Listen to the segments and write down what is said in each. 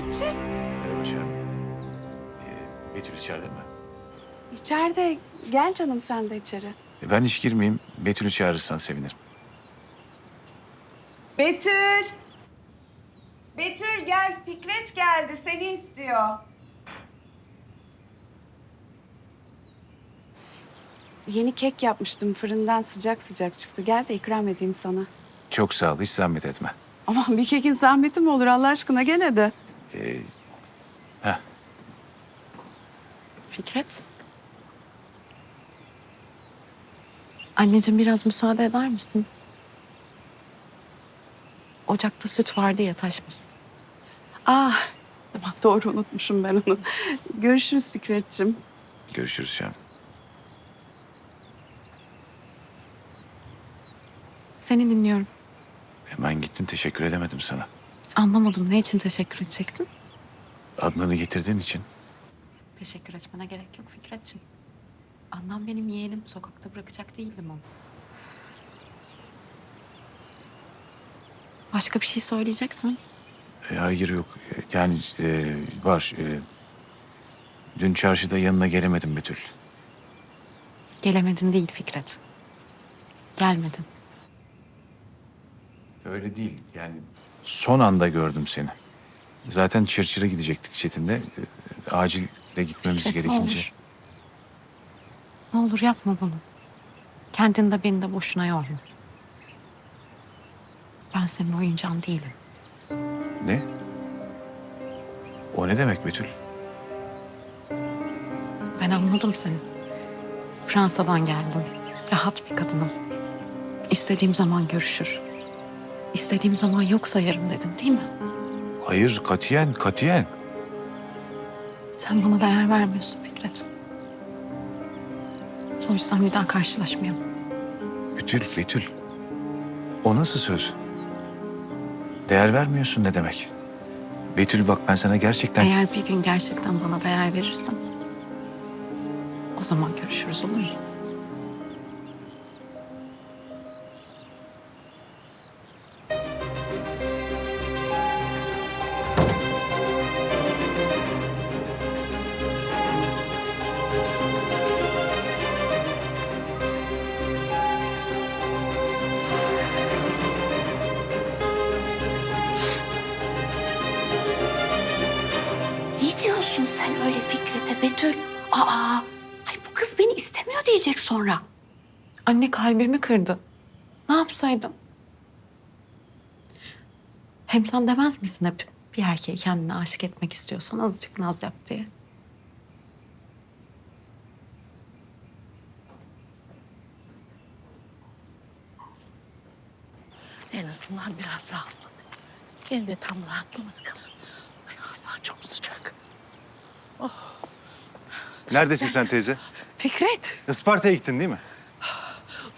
Fikretciğim. İçeride. Ee, Betül içeride mi? içeride. Gel canım sen de içeri. E, Ben hiç girmeyeyim. Betül'ü çağırırsan sevinirim. Betül. Betül gel. Fikret geldi. Seni istiyor. Yeni kek yapmıştım. Fırından sıcak sıcak çıktı. Gel de ikram edeyim sana. Çok sağ ol. Hiç zahmet etme. Aman bir kekin zahmeti mi olur Allah aşkına gel hadi. Ee, heh, Fikret. Anneciğim biraz müsaade eder misin? Ocakta süt vardı ya taşmasın. Ah tamam doğru unutmuşum ben onu. Görüşürüz Fikretciğim. görüşürüz canım. Seni dinliyorum. Hemen gittin. Teşekkür edemedim sana. Anlamadım ne için teşekkür edecektin? Adnan'ı getirdiğin için. Teşekkür etmene gerek yok Fikretciğim. Annem benim yeğenim. Sokakta bırakacak değildim onu. Başka bir şey söyleyeceksen E, hayır yok. E, Yani e, var. E, dün çarşıda yanına gelemedim Betül. gelemedin değil Fikret. Gelmedin. Öyle değil. Yani son anda gördüm seni. Zaten Çırçır'a gidecektik Çetin'le. E, acil de gitmemiz Fikret, ne gerekince. olur. Ne olur yapma bunu. Kendini de beni de boşuna yorma. Ben senin oyuncağın değilim. Ne? O ne demek Betül? Ben anladım seni. Fransa'dan geldim. Rahat bir kadınım. İstediğim zaman görüşür. İstediğim zaman yok sayarım dedin değil mi? Hayır katiyen katiyen. Sen bana değer vermiyorsun Fikret. O yüzden bir daha karşılaşmayalım. Betül Betül. O nasıl söz? Değer vermiyorsun ne demek? Betül bak ben sana gerçekten... Eğer bir gün gerçekten bana değer verirsen... ...o zaman görüşürüz olur mu? Aa, ay bu kız beni istemiyor diyecek sonra. Anne kalbimi kırdı. Ne yapsaydım? Hem sen demez misin hep bir erkeği kendine aşık etmek istiyorsan azıcık naz yap diye. En azından biraz rahatladık. Gene de tam rahatlamadık ama ay, hala çok sıcak. Neredesin sen teyze? Fikret, Isparta'ya gittin değil mi?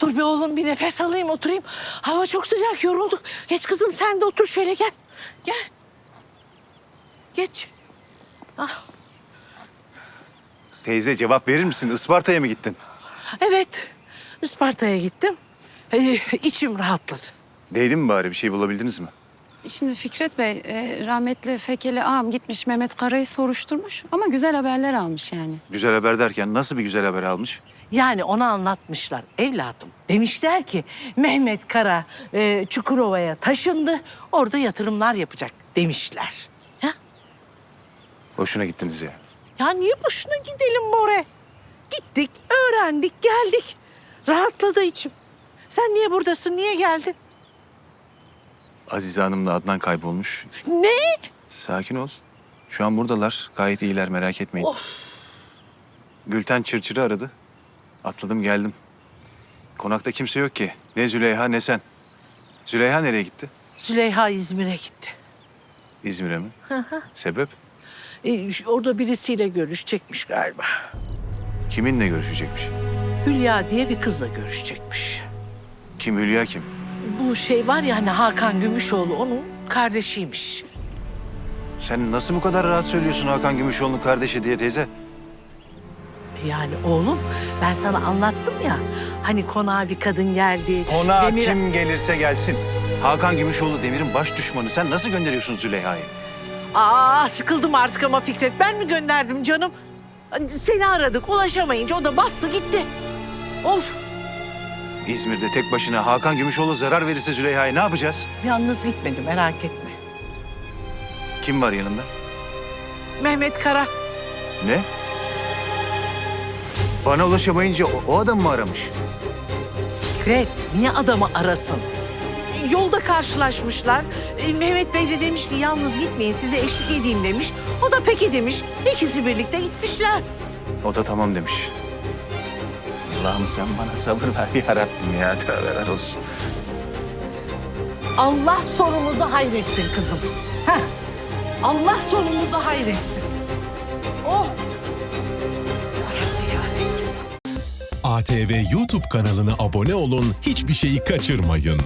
dur bir oğlum bir nefes alayım oturayım. Hava çok sıcak yorulduk. Geç kızım sen de otur şöyle gel. Gel. Geç. Ah, Teyze cevap verir misin? Isparta'ya mı gittin? evet, Isparta'ya gittim. Ee, içim rahatladı. Değdi mi bari bir şey bulabildiniz mi? Şimdi Fikret Bey, e, rahmetli Fekeli ağam gitmiş Mehmet Kara'yı soruşturmuş ama güzel haberler almış yani. Güzel haber derken nasıl bir güzel haber almış? Yani ona anlatmışlar evladım. Demişler ki Mehmet Kara e, Çukurova'ya taşındı. Orada yatırımlar yapacak demişler. Ya, Hoşuna gittiniz ya. ya niye boşuna gidelim More? Gittik, öğrendik, geldik. Rahatladı içim. Sen niye buradasın, niye geldin? Azize Hanım'la Adnan kaybolmuş. Ne? Sakin ol. Şu an buradalar. Gayet iyiler merak etmeyin. Gülten Çırçır'ı aradı. Atladım geldim. Konakta kimse yok ki. Ne Züleyha ne sen. Züleyha nereye gitti? Züleyha İzmir'e gitti. İzmir'e mi? Sebep? E, orada birisiyle görüşecekmiş galiba. Kiminle görüşecekmiş? Hülya diye bir kızla görüşecekmiş. Kim Hülya kim? Bu şey var ya hani Hakan Gümüşoğlu onun kardeşiymiş. Sen nasıl bu kadar rahat söylüyorsun Hakan Gümüşoğlu'nun kardeşi diye teyze? Yani oğlum ben sana anlattım ya hani konağa bir kadın geldi. Konağa Demir- kim gelirse gelsin. Hakan Gümüşoğlu Demir'in baş düşmanı. Sen nasıl gönderiyorsun Züleyha'yı? Aa sıkıldım artık ama Fikret. Ben mi gönderdim canım? Seni aradık ulaşamayınca o da bastı gitti. Of İzmir'de tek başına Hakan Gümüşoğlu zarar verirse Züleyha'ya ne yapacağız? yalnız gitmedi merak etme. Kim var yanında? Mehmet Kara Ne? Bana ulaşamayınca o, o adam mı aramış? Fikret niye adamı arasın? Yolda karşılaşmışlar. E, Mehmet Bey de demiş ki yalnız gitmeyin size eşlik edeyim demiş. O da peki demiş. İkisi birlikte gitmişler. O da tamam demiş. Allah'ım sen bana sabır ver ya Rabbim ya. Tövbeler olsun. Allah sonumuzu hayretsin kızım. Heh. Allah sonumuzu hayretsin. Oh. ATV YouTube kanalına abone olun, hiçbir şeyi kaçırmayın.